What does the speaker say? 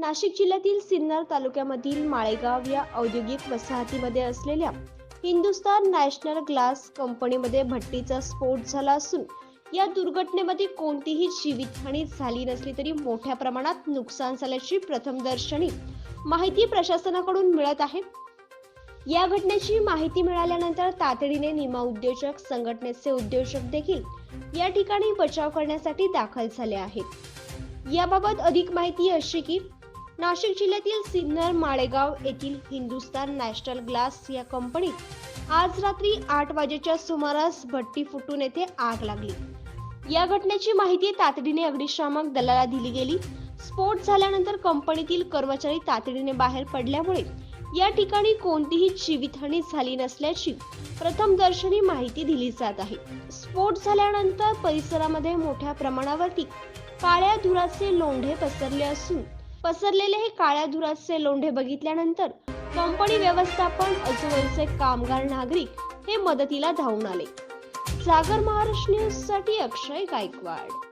नाशिक जिल्ह्यातील सिन्नर तालुक्यामधील माळेगाव या औद्योगिक वसाहतीमध्ये असलेल्या हिंदुस्तान नॅशनल ग्लास कंपनीमध्ये भट्टीचा स्फोट झाला असून या दुर्घटनेमध्ये कोणतीही जीवितहानी झाली नसली तरी मोठ्या प्रमाणात नुकसान झाल्याची प्रथमदर्शनी माहिती प्रशासनाकडून मिळत आहे. या घटनेची माहिती मिळाल्यानंतर तातडीने निमा उद्योजक संघटनेचे उद्योजक देखील या ठिकाणी बचाव करण्यासाठी दाखल झाले आहेत. याबाबत अधिक माहिती अशी की नाशिक जिल्ह्यातील सिन्नर माळेगाव येथील हिंदुस्तान नॅशनल ग्लास या कंपनीत आज रात्री आठ वाजेच्या सुमारास भट्टी फुटून येथे आग लागली. या घटनेची माहिती तातडीने अग्निशामक दलाला दिली गेली. स्फोट झाल्यानंतर कंपनीतील कर्मचारी तातडीने बाहेर पडल्यामुळे या ठिकाणी कोणतीही जीवितहानी झाली नसल्याची प्रथमदर्शनी माहिती दिली जात आहे. स्फोट झाल्यानंतर परिसरामध्ये मोठ्या प्रमाणावरती काळ्या धुराचे लोंढे पसरले असून पसरलेले हे काळ्या धुराचे लोंढे बघितल्यानंतर कंपनी व्यवस्थापन अजूनचे कामगार नागरिक हे मदतीला धावून आले. सागर महाराष्ट्र न्यूजसाठी अक्षय गायकवाड.